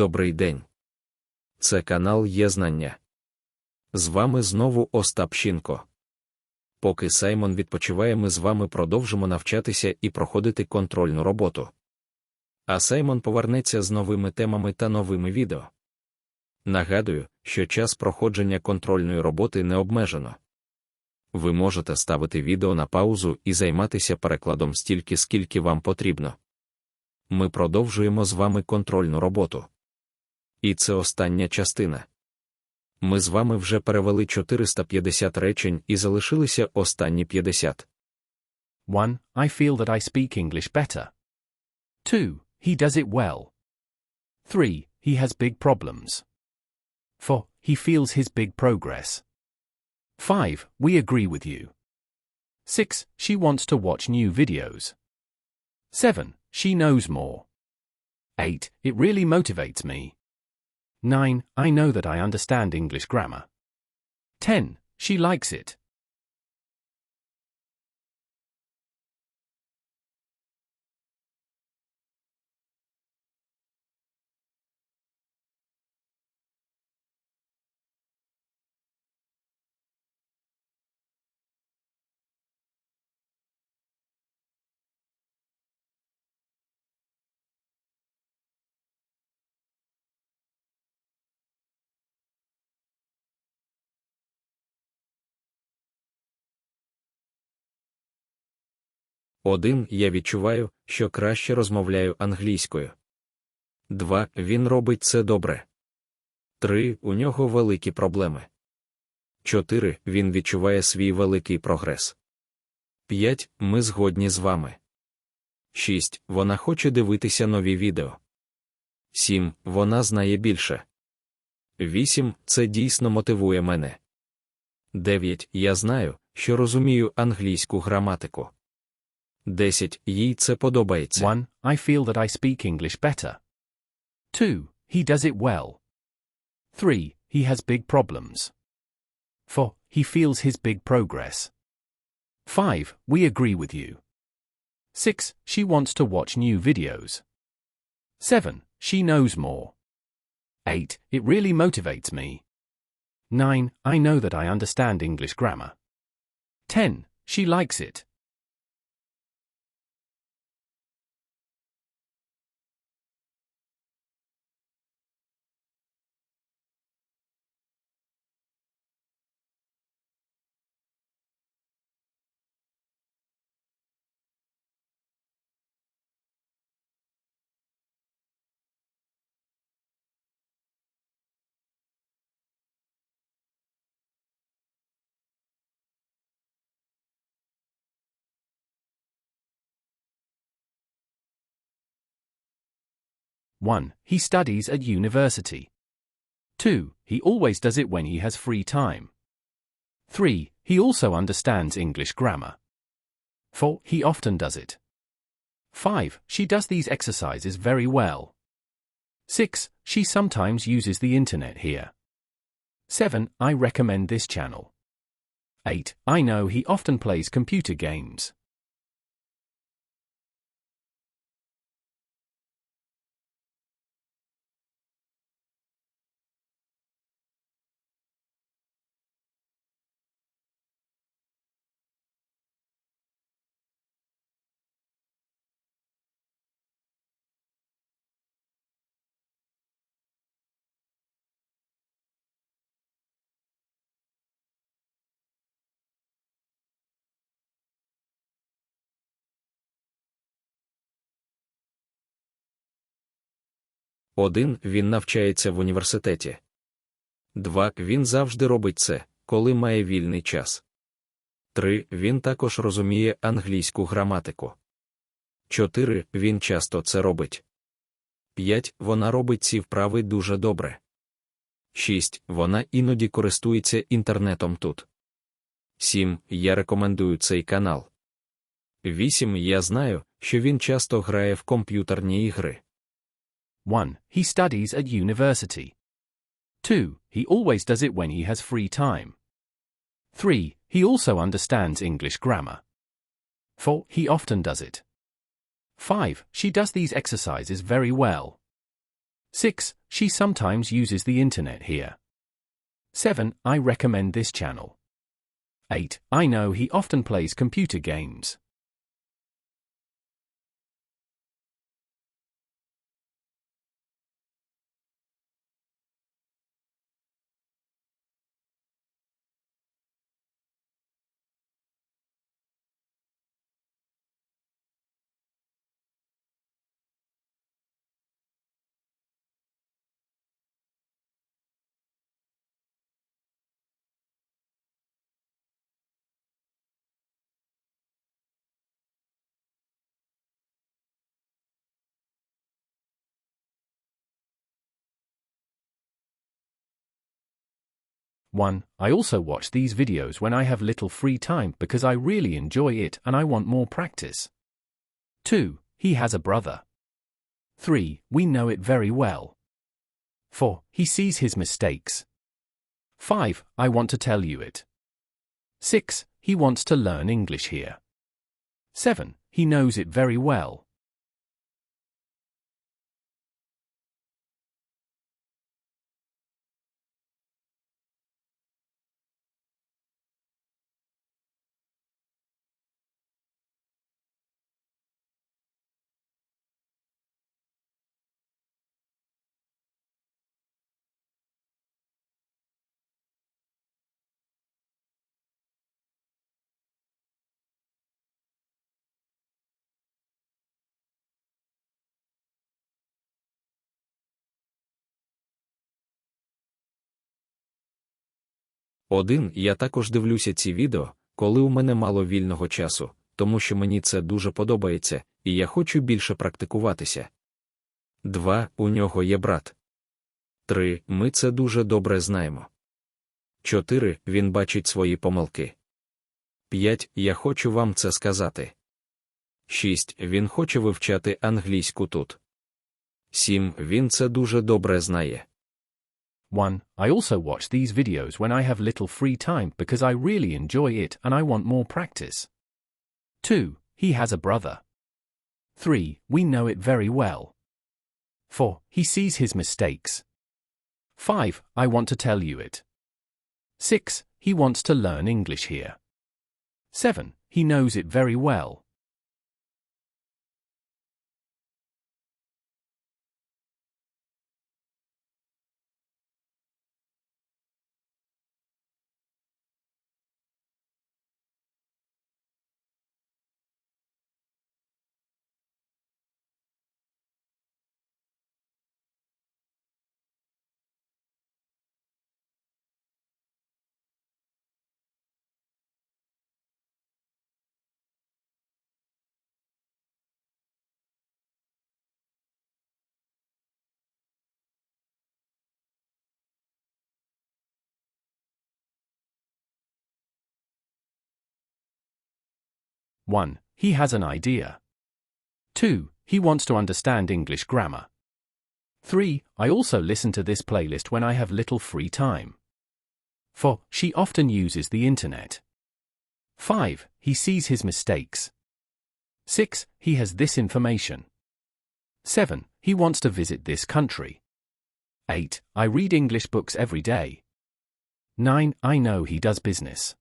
Добрий день. Це канал Є Знання. З вами знову Остап Щінко. Поки Саймон відпочиває, ми з вами продовжимо навчатися і проходити контрольну роботу. А Саймон повернеться з новими темами та новими відео. Нагадую, що час проходження контрольної роботи не обмежено. Ви можете ставити відео на паузу і займатися перекладом стільки, скільки вам потрібно. Ми продовжуємо з вами контрольну роботу. І це остання частина. Ми з вами вже перевели 450 речень і залишилися останні 50. 1. I feel that I speak English better. 2. He does it well. 3. He has big problems. 4. He feels his big progress. 5. We agree with you. 6. She wants to watch new videos. 7. She knows more. 8. It really motivates me. 9. I know that I understand English grammar. 10. She likes it. Один. Я відчуваю, що краще розмовляю англійською. 2. Він робить це добре. 3. У нього великі проблеми. 4. Він відчуває свій великий прогрес. 5. Ми згодні з вами. 6. Вона хоче дивитися нові відео. 7. Вона знає більше. 8. Це дійсно мотивує мене. 9. Я знаю, що розумію англійську граматику. 10. Їй це подобається. 1. I feel that I speak English better. 2. He does it well. 3. He has big problems. 4. He feels his big progress. 5. We agree with you. 6. She wants to watch new videos. 7. She knows more. 8. It really motivates me. 9. I know that I understand English grammar. 10. She likes it. One, he studies at university. Two, he always does it when he has free time. Three, he also understands English grammar. Four, he often does it. Five, she does these exercises very well. Six, she sometimes uses the internet here. Seven, I recommend this channel. Eight, I know he often plays computer games. Один. Він навчається в університеті. 2. Він завжди робить це, коли має вільний час. 3. Він також розуміє англійську граматику. 4. Він часто це робить. 5. Вона робить ці вправи дуже добре. 6. Вона іноді користується інтернетом тут. 7. Я рекомендую цей канал. 8. Я знаю, що він часто грає в комп'ютерні ігри. 1. He studies at university. 2. He always does it when he has free time. 3. He also understands English grammar. 4. He often does it. 5. She does these exercises very well. 6. she sometimes uses the internet here. 7. I recommend this channel. 8. I know he often plays computer games. One, I also watch these videos when I have little free time because I really enjoy it and I want more practice. 2. He has a brother. 3. We know it very well. 4. He sees his mistakes. 5. I want to tell you it. 6. He wants to learn English here. 7. He knows it very well. Один, я також дивлюся ці відео, коли у мене мало вільного часу, тому що мені це дуже подобається, і я хочу більше практикуватися. 2. У нього є брат. 3. Ми це дуже добре знаємо. 4. Він бачить свої помилки. 5. Я хочу вам це сказати. 6. Він хоче вивчати англійську тут. 7. Він це дуже добре знає. 1. I also watch these videos when I have little free time because I really enjoy it and I want more practice. 2. He has a brother. 3. We know it very well. 4. He sees his mistakes. 5. I want to tell you it. 6. He wants to learn English here. 7. He knows it very well. One, he has an idea. Two, he wants to understand English grammar. Three, I also listen to this playlist when I have little free time. Four, she often uses the internet. Five, he sees his mistakes. Six, he has this information. Seven, he wants to visit this country. 8. I read English books every day. 9. I know he does business.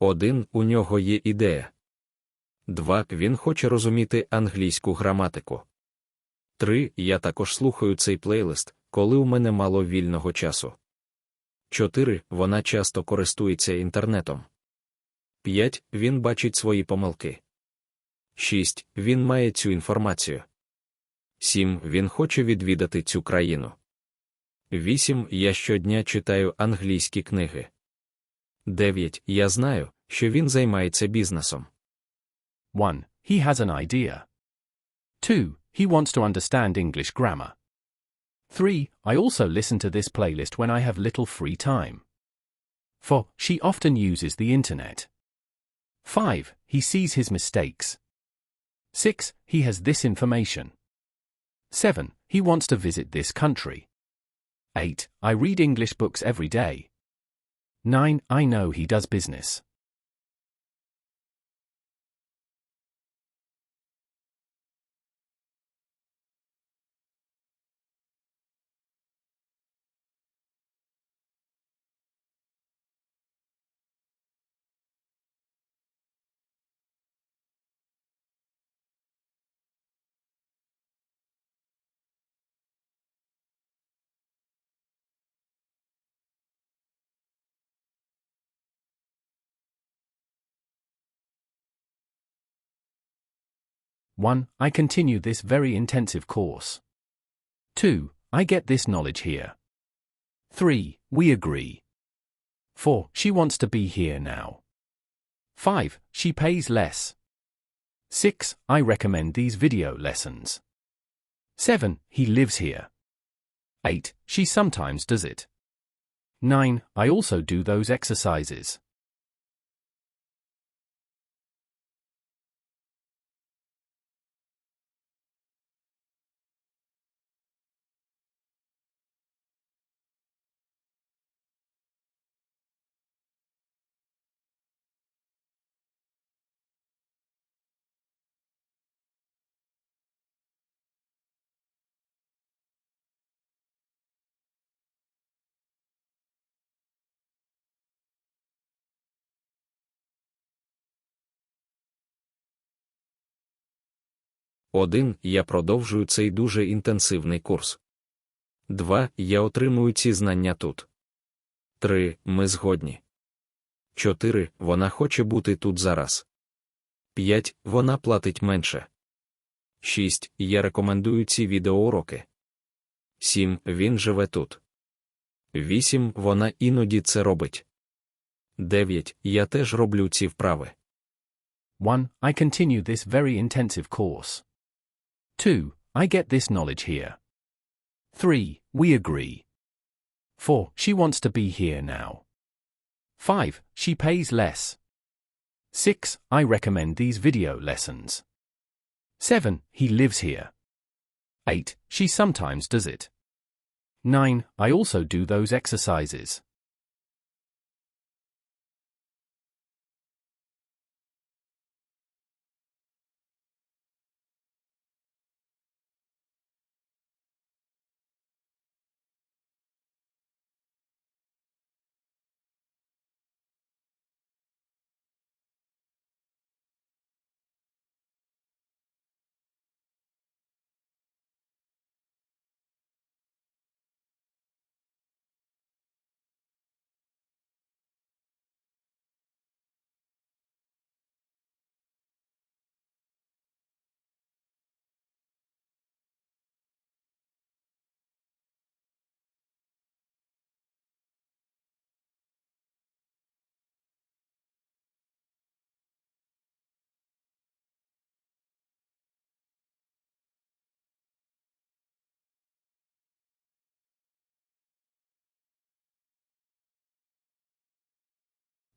Один, у нього є ідея. 2. Він хоче розуміти англійську граматику. 3. Я також слухаю цей плейлист, коли у мене мало вільного часу. 4. Вона часто користується інтернетом. 5. Він бачить свої помилки. 6. Він має цю інформацію. 7. Він хоче відвідати цю країну. 8. Я щодня читаю англійські книги. 9. Я знаю, що він займається бізнесом. 1. He has an idea. 2. he wants to understand English grammar. 3. I also listen to this playlist when I have little free time. 4. She often uses the internet. 5. He sees his mistakes. 6. He has this information. 7. He wants to visit this country. 8. I read English books every day. 9. I know he does business. One, I continue this very intensive course. Two, I get this knowledge here. Three, we agree. Four, she wants to be here now. Five, she pays less. Six, I recommend these video lessons. Seven, he lives here. Eight, she sometimes does it. Nine, I also do those exercises. Один. Я продовжую цей дуже інтенсивний курс. 2. Я отримую ці знання тут. 3. Ми згодні. 4. Вона хоче бути тут зараз. 5. Вона платить менше. 6. Я рекомендую ці відеоуроки. 7. Він живе тут. 8. Вона іноді це робить. 9. Я теж роблю ці вправи. 1. I continue this very intensive course. 2. I get this knowledge here. 3. We agree. 4. She wants to be here now. 5. She pays less. 6. I recommend these video lessons. 7. He lives here. 8. She sometimes does it. 9. I also do those exercises.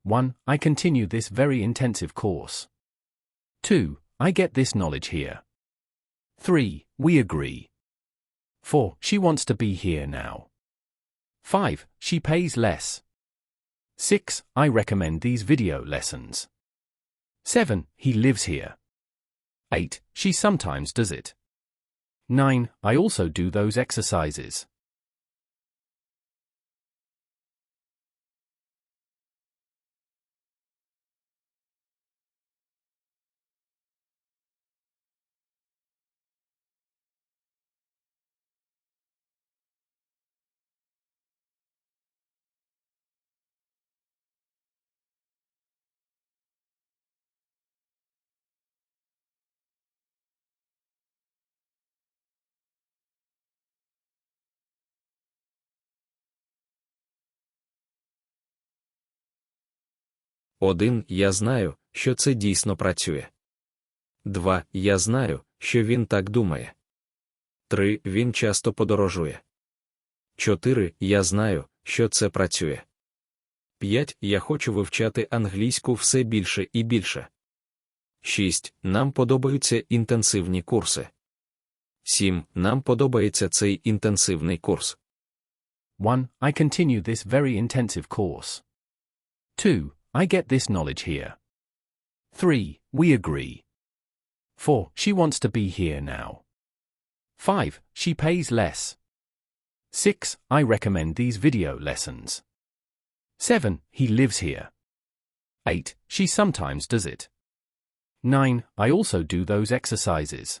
One, I continue this very intensive course. Two, I get this knowledge here. Three, we agree. Four, she wants to be here now. Five, she pays less. Six, I recommend these video lessons. Seven, he lives here. Eight, she sometimes does it. Nine, I also do those exercises. Один. Я знаю, що це дійсно працює. Два. Я знаю, що він так думає. 3. Він часто подорожує. 4. Я знаю, що це працює. 5. Я хочу вивчати англійську все більше і більше. 6. Нам подобаються інтенсивні курси. 7. Нам подобається цей інтенсивний курс. 1. I continue this very intensive course. 2. I get this knowledge here. 3. We agree. 4. She wants to be here now. 5. She pays less. 6. I recommend these video lessons. 7. He lives here. 8. She sometimes does it. 9. I also do those exercises.